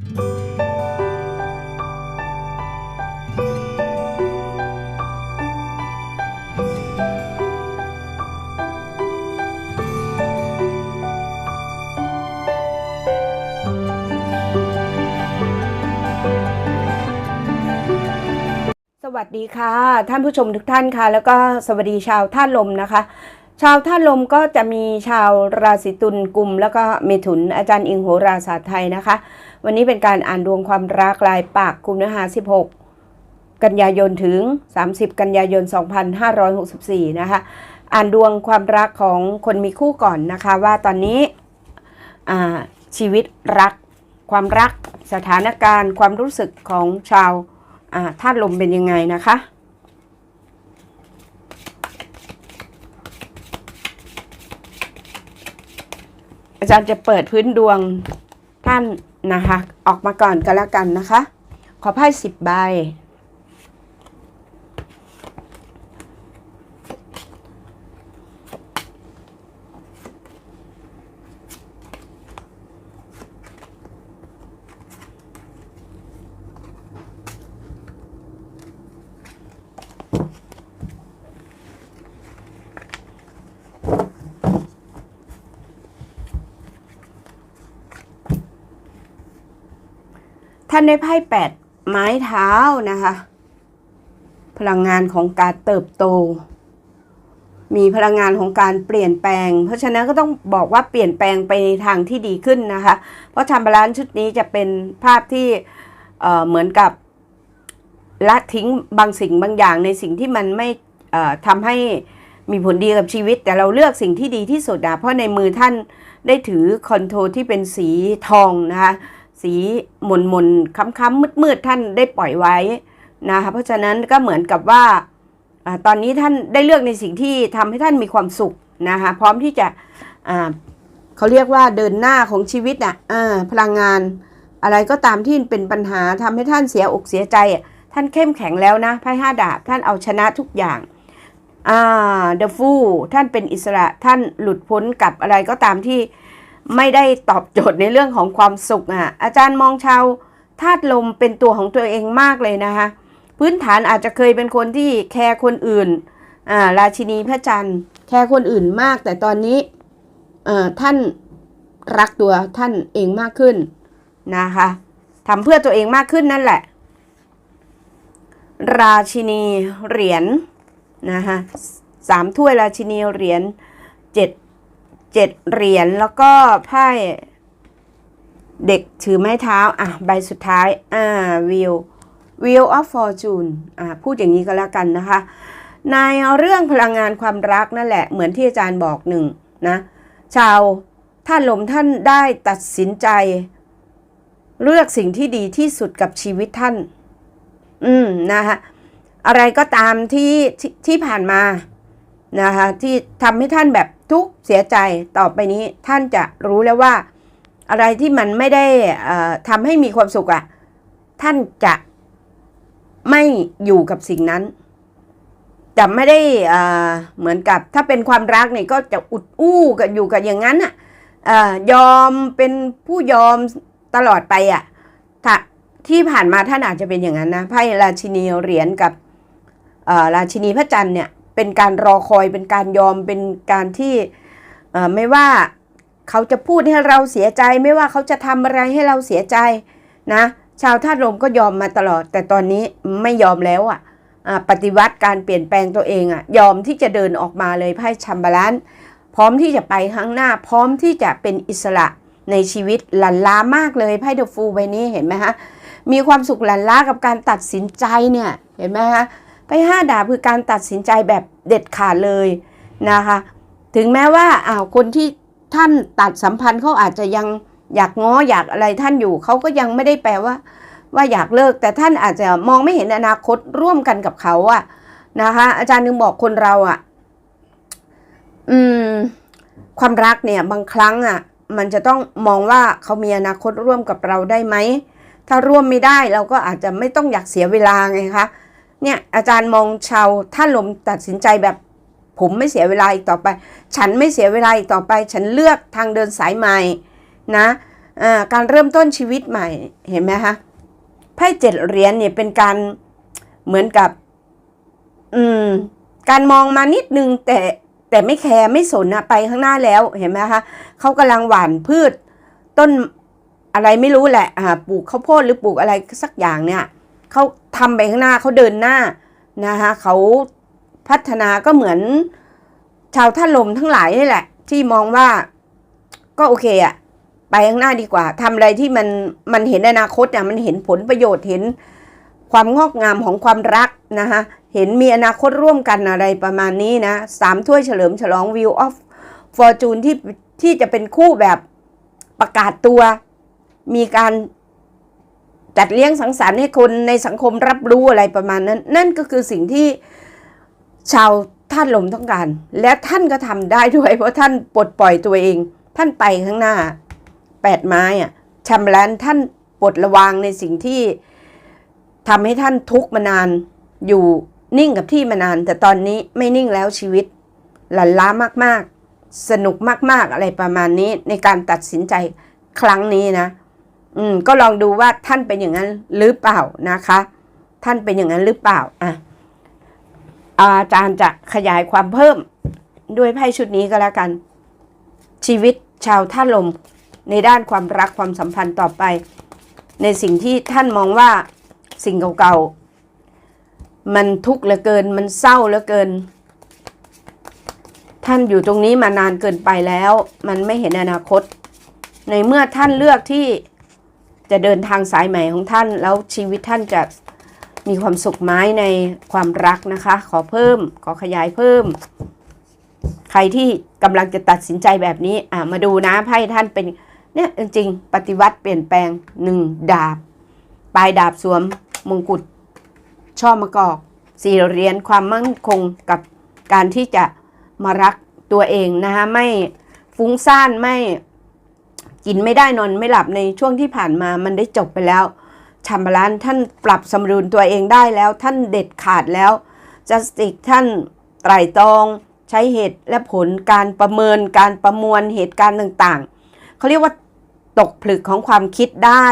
สวัสดีค่ะ ท่านผู้ชมทุกท่านค่ะ แล้วก็สวัสดีชาวท่าตุลมนะคะ ชาวท่าตุลมก็จะมีชาวราศีตุลกลุ่มแล้วก็เมถุนอาจารย์อิงโหราศาสตร์ไทยนะคะ วันนี้เป็นการอ่านดวงความรักลายปากกุมเนื้อหา 16 กันยายนถึง 30 กันยายน 2564 นะคะ อ่านดวงความรักของคนมีคู่ก่อนนะคะว่าตอนนี้ชีวิตรักความรักสถานการณ์ความรู้สึกของชาวอ่าธาตุลมเป็นยังไงนะคะ อาจารย์จะเปิดพื้นดวงท่านนะคะ ออกมาก่อนก็แล้วกันนะคะ ขอไพ่สิบใบ ท่านได้ไพ่แปดไม้เท้านะคะ พลังงานของการเติบโต มีพลังงานของการเปลี่ยนแปลง เพราะฉะนั้นก็ต้องบอกว่าเปลี่ยนแปลงไปในทางที่ดีขึ้นนะคะ เพราะทำบาลานซ์ชุดนี้จะเป็นภาพที่เเหมือนกับละทิ้งบางสิ่งบางอย่างในสิ่งที่มันไม่ทำให้มีผลดีกับชีวิต แต่เราเลือกสิ่งที่ดีที่สุดอะเพราะในมือท่านได้ถือคอนโทรที่เป็นสีทองนะคะ สีหม่นหม่นค้ำๆมืดๆท่านได้ปล่อยไว้นะคะเพราะฉะนั้นก็เหมือนกับว่าอตอนนี้ท่านได้เลือกในสิ่งที่ทำให้ท่านมีความสุขนะคะพร้อมที่จะเขาเรียกว่าเดินหน้าของชีวิตอะอ่าพลังงานอะไรก็ตามที่เป็นปัญหาทำให้ท่านเสียอกเสียใจอะท่านเข้มแข็งแล้วนะไพ่ห้าดาบท่านเอาชนะทุกอย่างอ่าเดอะฟูท่านเป็นอิสระท่านหลุดพ้นกับอะไรก็ตามที่ ไม่ได้ตอบโจทย์ในเรื่องของความสุขอะอาจารย์มองชาวธาตุลมเป็นตัวของตัวเองมากเลยนะคะพื้นฐานอาจจะเคยเป็นคนที่แคร์คนอื่นอ่าราชินีพระจันทร์ แคร์คนอื่นมาก แต่ตอนนี้เอ่อท่านรักตัวท่านเองมากขึ้นนะคะทำเพื่อตัวเองมากขึ้นนั่นแหละ ราชินีเหรียญนะคะสามถ้วยราชินีเหรียญเจ็ด เจ็ดเหรียญแล้วก็ไพ่เด็กถือไม้เท้า อะ ใบสุดท้าย อ่าวิววิวออฟฟอร์จูนอ่าพูดอย่างนี้ก็แล้วกันนะคะ ในเรื่องพลังงานความรักนั่นแหละ เหมือนที่อาจารย์บอกหนึ่งนะ ชาวท่านลมท่านได้ตัดสินใจ เลือกสิ่งที่ดีที่สุดกับชีวิตท่าน อืมนะคะอะไรก็ตามที่ที่ที่ผ่านมา นะคะที่ทำให้ท่านแบบทุกข์เสียใจต่อไปนี้ท่านจะรู้แล้วว่า อะไรที่มันไม่ได้ทำให้มีความสุขอะ่ะท่านจะไม่อยู่กับสิ่งนั้น จะไม่ได้เหมือนกับถ้าเป็นความรักเนี่ยก็จะอุดอู้กับอยู่กับอย่างนั้นอะเอ่อยอมเป็นผู้ยอมตลอดไปอะถ้าที่ผ่านมาท่านอาจจะเป็นอย่างนั้นนะไพ่ราชินีเหรียญกับราชินีพระจันทร์เนี่ย เป็นการรอคอยเป็นการยอมเป็นการที่ไม่ว่าเขาจะพูดให้เราเสียใจ ไม่ว่าเขาจะทำอะไรให้เราเสียใจนะ ชาวธาตุลมก็ยอมมาตลอด แต่ตอนนี้ไม่ยอมแล้วอะอ่าปฏิวัติการเปลี่ยนแปลงตัวเองอะยอมที่จะเดินออกมาเลยไพ่ชัมบาลันพร้อมที่จะไปข้างหน้า พร้อมที่จะเป็นอิสระในชีวิตหลันล้ามากเลยไพ่เดอะฟูใบนี้เห็นไหมฮะมีความสุขหลันล้ากับการตัดสินใจเนี่ยเห็นไหมฮะ ไปห้าดาบคือการตัดสินใจแบบเด็ดขาดเลยนะคะ ถึงแม้ว่าอ้าวคนที่ท่านตัดสัมพันธ์เขาอาจจะยังอยากง้ออยากอะไรท่านอยู่เขาก็ยังไม่ได้แปลว่า ว่าอยากเลิกแต่ท่านอาจจะมองไม่เห็นอนาคตร่วมกันกับเขาอะนะคะ อาจารย์นึงบอกคนเราอะอืม ความรักเนี่ยบางครั้งอะมันจะต้องมองว่าเขามีอนาคตร่วมกับเราได้ไหมถ้าร่วมไม่ได้เราก็อาจจะไม่ต้องอยากเสียเวลาไงคะ เนี่ยอาจารย์มองชาวท่านลมตัดสินใจแบบ ผมไม่เสียเวลาอีกต่อไป ฉันไม่เสียเวลาอีกต่อไป ฉันเลือกทางเดินสายใหม่นะการเริ่มต้นชีวิตใหม่เห็นไหมคะไพ่เจ็ดเหรียญเนี่ยเป็นการเหมือนกับ อืม การมองมานิดนึงแต่แต่ไม่แคร์ไม่สนอะไปข้างหน้าแล้วเห็นไหมคะเขากำลังหว่านพืช ต้นอะไรไม่รู้แหละอ่าปลูกข้าวโพดหรือปลูกอะไรสักอย่างเนี่ย เขาทำไปข้างหน้าเขาเดินหน้านะคะเขาพัฒนาก็เหมือนชาวท่าลมทั้งหลายนี่แหละ ที่มองว่าก็โอเคอะไปข้างหน้าดีกว่าทำอะไรที่มันมันเห็นอนาคตอะมันเห็นผลประโยชน์เห็นความงอกงามของความรักนะคะเห็นมีอนาคตร่วมกันอะไรประมาณนี้นะสามถ้วยเฉลิมฉลอง View of Fortune ที่ที่จะเป็นคู่แบบประกาศตัว มีการ จัดเลี้ยงสังสรรค์ให้คนในสังคมรับรู้อะไรประมาณนั้น นั่นก็คือสิ่งที่ชาวท่านลมต้องการ และท่านก็ทำได้ด้วยเพราะท่านปลดปล่อยตัวเอง ท่านไปข้างหน้าแปดไม้อะชำระท่านปลดระวางในสิ่งที่ทำให้ท่านทุกข์มานานอยู่นิ่งกับที่มานาน แต่ตอนนี้ไม่นิ่งแล้วชีวิต หลั่นล้ามากๆ สนุกมากๆอะไรประมาณนี้ในการตัดสินใจครั้งนี้นะ อืมก็ลองดูว่าท่านเป็นอย่างนั้นหรือเปล่านะคะ ท่านเป็นอย่างนั้นหรือเปล่าอะอาจารย์จะขยายความเพิ่มด้วยไพ่ชุดนี้ก็แล้วกัน ชีวิตชาวท่าลมในด้านความรักความสัมพันธ์ต่อไป ในสิ่งที่ท่านมองว่าสิ่งเก่าๆ มันทุกข์เหลือเกิน มันเศร้าเหลือเกิน ท่านอยู่ตรงนี้มานานเกินไปแล้ว มันไม่เห็นอนาคต ในเมื่อท่านเลือกที่ จะเดินทางสายใหม่ของท่าน แล้วชีวิตท่านจะมีความสุขไหมในความรักนะคะ ขอเพิ่มขอขยายเพิ่ม ใครที่กำลังจะตัดสินใจแบบนี้อะมาดูนะไพ่ท่านเป็นเนี่ยจริงๆ ปฏิวัติเปลี่ยนแปลงหนึ่งดาบ ปลายดาบสวมมงกุฎช่อมะกอกสี่เหรียญความมั่นคงกับการที่จะมารักตัวเองนะคะไม่ฟุ้งซ่านไม่ กินไม่ได้นอนไม่หลับในช่วงที่ผ่านมามันได้จบไปแล้วชัมบาลานท่านปรับสมดุลตัวเองได้แล้ว ท่านเด็ดขาดแล้วจัสติกท่านไตรตรอง ใช้เหตุและผลการประเมินการประมวลเหตุการณ์ต่างๆ เขาเรียกว่าตกผลึกของความคิดได้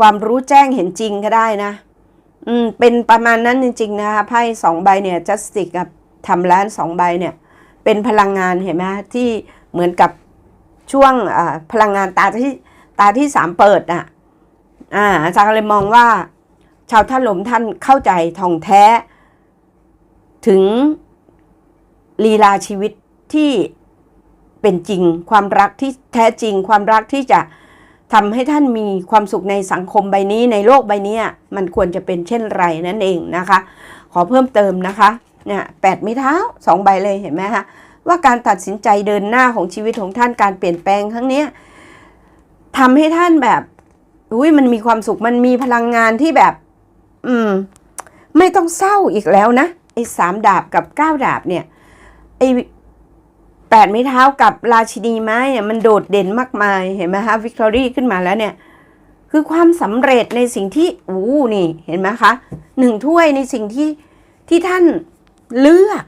ความรู้แจ้งเห็นจริงก็ได้นะอืมเป็นประมาณนั้นจริง ๆ นะคะไพ่สองใบเนี่ยจัสติกกับทำร้านสองใบเนี่ย เป็นพลังงานเห็นไหมที่เหมือนกับ ช่วงพลังงานตาที่ตาที่สามเปิดอะอ่าอาจารย์ก็เลยมองว่า ชาวท่านลมท่านเข้าใจทองแท้ ถึงลีลาชีวิตที่เป็นจริง ความรักที่แท้จริง ความรักที่จะทำให้ท่านมีความสุขในสังคมใบนี้ในโลกใบนี้มันควรจะเป็นเช่นไรนั่นเองนะคะ ขอเพิ่มเติมนะคะเนี่ยแปดไม้เท้าสองใบเลยเห็นไหมคะ ว่าการตัดสินใจเดินหน้าของชีวิตของท่านการเปลี่ยนแปลงครั้งนี้ทำให้ท่านแบบอุ้ยมันมีความสุขมันมีพลังงานที่แบบ อืม ไม่ต้องเศร้าอีกแล้วนะไอ้สามดาบกับเก้าดาบเนี่ยไอ้แปดไม้เท้ากับราชินีไม้เนี่ยมันโดดเด่นมากมายเห็นไหมคะวิกตอรี่ขึ้นมาแล้วเนี่ย คือความสำเร็จในสิ่งที่อู้นี่เห็นไหมคะหนึ่งถ้วยในสิ่งที่ที่ท่านเลือก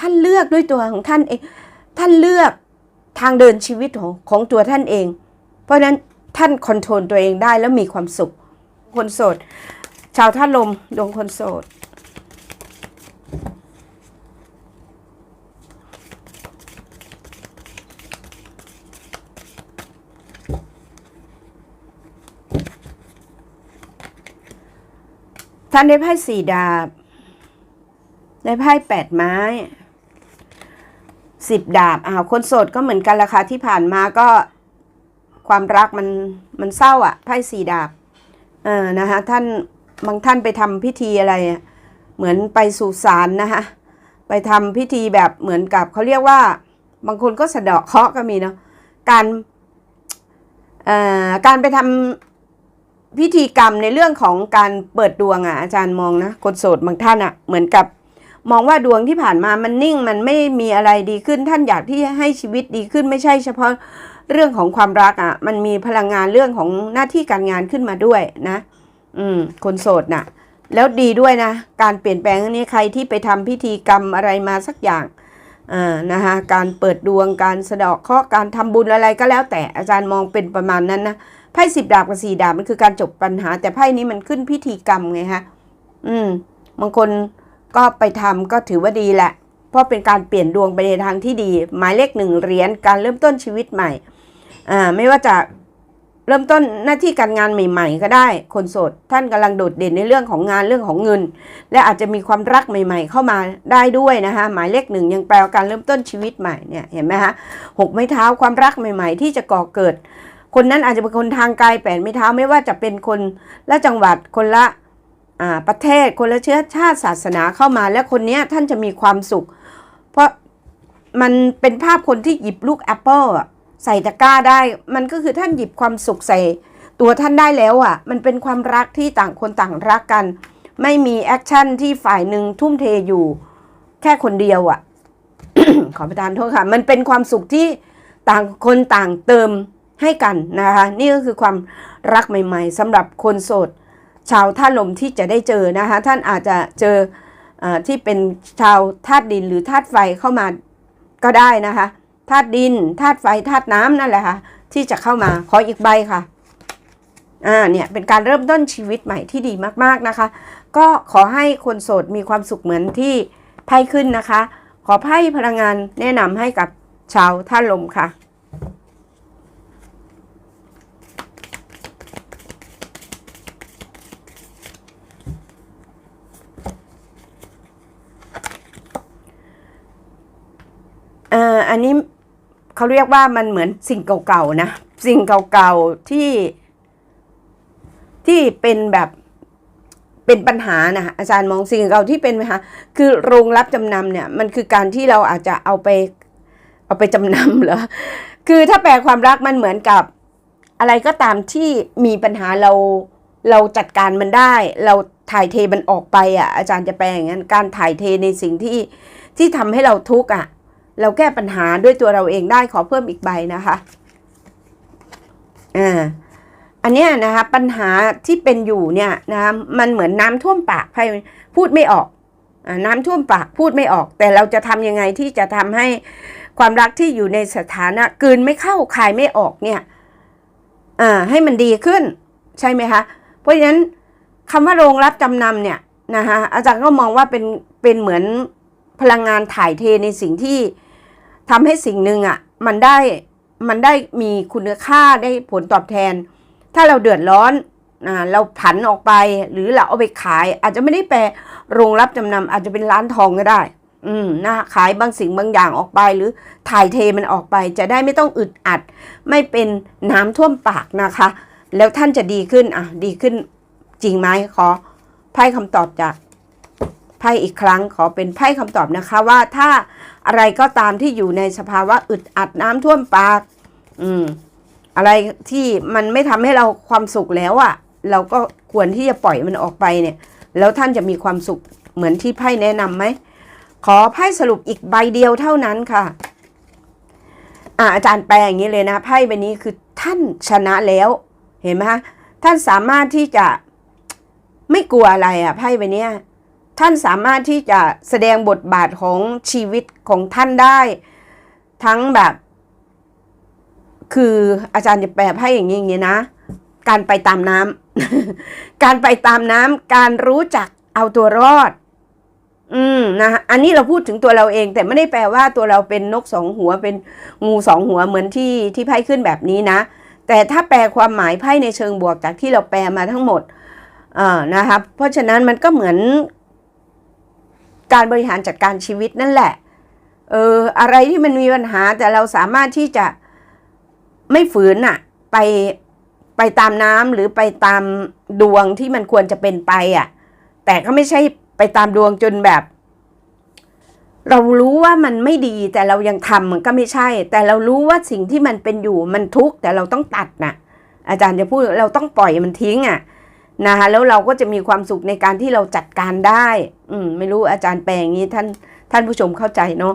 ท่านเลือกด้วยตัวของท่านเอง ท่านเลือกทางเดินชีวิตของของตัวท่านเอง เพราะฉะนั้นท่านคอนโทรลตัวเองได้แล้วมีความสุข คนโสด ชาวท่าลมดวงคนโสด ท่านได้ไพ่สี่ดาบ ได้ไพ่แปดไม้ สิบดาบอ้าวคนโสดก็เหมือนกันราคาที่ผ่านมาก็ความรักมันมันเศร้าอะ่ะไพ่สี่ดาบเออนะคะท่านบางท่านไปทำพิธีอะไระเหมือนไปสู่ศาลนะคะไปทำพิธีแบบเหมือนกับเขาเรียกว่า บางคนก็สะเดาะเคราะห์ก็มีเนาะการเอ่อการไปทำพิธีกรรมในเรื่องของการเปิดดวงอะอาจารย์มองนะคนโสดบางท่านอะเหมือนกับ มองว่าดวงที่ผ่านมามันนิ่งมันไม่มีอะไรดีขึ้น ท่านอยากที่ให้ชีวิตดีขึ้นไม่ใช่เฉพาะเรื่องของความรักอะ มันมีพลังงานเรื่องของหน้าที่การงานขึ้นมาด้วยนะ อืม คนโสดน่ะ แล้วดีด้วยนะ การเปลี่ยนแปลงนี้ใครที่ไปทำพิธีกรรมอะไรมาสักอย่างอ่านะคะการเปิดดวงการสะดาะเคราะห์การทำบุญอะไรก็แล้วแต่อาจารย์มองเป็นประมาณนั้นนะไพ่สิบดาบกับสี่ดาบมันคือการจบปัญหา แต่ไพ่นี้มันขึ้นพิธีกรรมไงฮะ อืมบางคน ก็ไปทำก็ถือว่าดีแหละ เพราะเป็นการเปลี่ยนดวงไปในทางที่ดี หมายเลขหนึ่งเหรียญการเริ่มต้นชีวิตใหม่อ่าไม่ว่าจะเริ่มต้นหน้าที่การงานใหม่ ๆ ก็ได้ คนโสดท่านกำลังโดดเด่นในเรื่องของงานเรื่องของเงิน และอาจจะมีความรักใหม่ ๆ เข้ามาได้ด้วยนะคะหมายเลขหนึ่งยังแปลว่าการเริ่มต้นชีวิตใหม่เนี่ยเห็นไหมคะหกไม้เท้าความรักใหม่ ๆ ที่จะก่อเกิด คนนั้นอาจจะเป็นคนทางไกลแปดไม้เท้าไม่ว่าจะเป็นคนละจังหวัดคนละ ประเทศคนละเชื้อชาติศาสนาเข้ามา และคนนี้ท่านจะมีความสุข เพราะมันเป็นภาพคนที่หยิบลูกแอปเปิลใส่ตะกร้าได้ มันก็คือท่านหยิบความสุขใส่ตัวท่านได้แล้วอะ มันเป็นความรักที่ต่างคนต่างรักกัน ไม่มีแอคชั่นที่ฝ่ายหนึ่งทุ่มเทอยู่ แค่คนเดียวอะ่ะ ขอประทานโทษค่ะ มันเป็นความสุขที่ต่างคนต่างเติมให้กันนะคะ นี่ก็คือความรักใหม่ ๆสำหรับคนโสด ชาวท่าลมที่จะได้เจอนะคะ ท่านอาจจะเจออที่เป็นชาวธาตุดินหรือธาตุไฟเข้ามาก็ได้นะคะธาตุดินธาตุไฟธาตุน้ำนั่นแหละค่ะที่จะเข้ามาขออีกใบค่ะอ่าเนี่ยเป็นการเริ่มต้นชีวิตใหม่ที่ดีมากๆนะคะ ก็ขอให้คนโสดมีความสุขเหมือนที่ไพ่ขึ้นนะคะ ขอไพ่พลังงานแนะนำให้กับชาวท่าลมค่ะ เอันนี้เขาเรียกว่ามันเหมือนสิ่งเก่าๆนะ สิ่งเก่าๆที่ ที่เป็นแบบเป็นปัญหานะอาจารย์มองสิ่งเก่าที่เป็นปัญหาคือโรงรับจำนำเนี่ย มันคือการที่เราอาจจะเอาไป เอาไปจำนำเหรอคือถ้าแปลความรักมันเหมือนกับอะไรก็ตามที่มีปัญหาเราเราจัดการมันได้ เราถ่ายเทมันออกไปอะอาจารย์จะแปลอย่างนั้นการถ่ายเทในสิ่งที่ที่ทำให้เราทุกข์อะ เราแก้ปัญหาด้วยตัวเราเองได้ขอเพิ่มอีกใบนะคะอ่าอันเนี้ยนะคะปัญหาที่เป็นอยู่เนี่ยนะคะมันเหมือนน้ำท่วมปากพูดไม่ออกอาน้ำท่วมปากพูดไม่ออก แต่เราจะทำยังไงที่จะทำให้ความรักที่อยู่ในสถานะกืนไม่เข้าคายไม่ออกเนี่ยอ่าให้มันดีขึ้นใช่ไหมคะเพราะฉะนั้นคำว่าโรงรับจำนำเนี่ยนะคะอาจารย์ก็มองว่าเป็นเป็นเหมือนพลังงานถ่ายเทในสิ่งที่ ทำให้สิ่งหนึ่งอะ่ะมันได้มันได้มีคุณค่าได้ผลตอบแทน ถ้าเราเดือดร้อนอ่าเราผันออกไปหรือเราเอาไปขาย อาจจะไม่ได้แปลโรงรับจำนำอาจจะเป็นร้านทองก็ได้ อืมนะขายบางสิ่งบางอย่างออกไป หรือถ่ายเทมันออกไป จะได้ไม่ต้องอึดอัด ไม่เป็นน้ำท่วมปากนะคะ แล้วท่านจะดีขึ้นอะดีขึ้นจริงไหมขอไพ่คำตอบจาก ไพ่อีกครั้งขอเป็นไพ่คำตอบนะคะว่าถ้าอะไรก็ตามที่อยู่ในสภาวะอึดอัดน้ำท่วมปาก อืม อะไรที่มันไม่ทำให้เราความสุขแล้วอะ่ะ เราก็ควรที่จะปล่อยมันออกไปเนี่ย แล้วท่านจะมีความสุขเหมือนที่ไพ่แนะนำไหม ขอไพ่สรุปอีกใบเดียวเท่านั้นค่ะอ่าอาจารย์แปลอย่างนี้เลยนะไพ่ใบนี้คือท่านชนะแล้ว เห็นไหมคะท่านสามารถที่จะไม่กลัวอะไรอะ่ะไพ่ใบนี้ ท่านสามารถที่จะแสดงบทบาทของชีวิตของท่านได้ ทั้งแบบ คืออาจารย์จะแปลให้อย่างนี้อย่างนี้นะ การไปตามน้ำการไปตามน้ำการรู้จักเอาตัวรอด อืมนะอันนี้เราพูดถึงตัวเราเอง แต่ไม่ได้แปลว่าตัวเราเป็นนกสองหัวเป็นงูสองหัวเหมือนที่ที่ไพ่ขึ้นแบบนี้นะ แต่ถ้าแปลความหมายไพ่ในเชิงบวกจากที่เราแปลมาทั้งหมดเอ่อนะครับเพราะฉะนั้นมันก็เหมือน การบริหารจัดการชีวิตนั่นแหละเอออะไรที่มันมีปัญหาแต่เราสามารถที่จะไม่ฝืนอะไปไปตามน้ำหรือไปตามดวงที่มันควรจะเป็นไปอะแต่ก็ไม่ใช่ไปตามดวงจนแบบ เรารู้ว่ามันไม่ดีแต่เรายังทำมันก็ไม่ใช่ แต่เรารู้ว่าสิ่งที่มันเป็นอยู่มันทุกข์แต่เราต้องตัดน่ะ อาจารย์จะพูดเราต้องปล่อยมันทิ้งอะ นะคะแล้วเราก็จะมีความสุขในการที่เราจัดการได้ อืมไม่รู้อาจารย์แปลอย่างนี้ท่านท่านผู้ชมเข้าใจเนาะ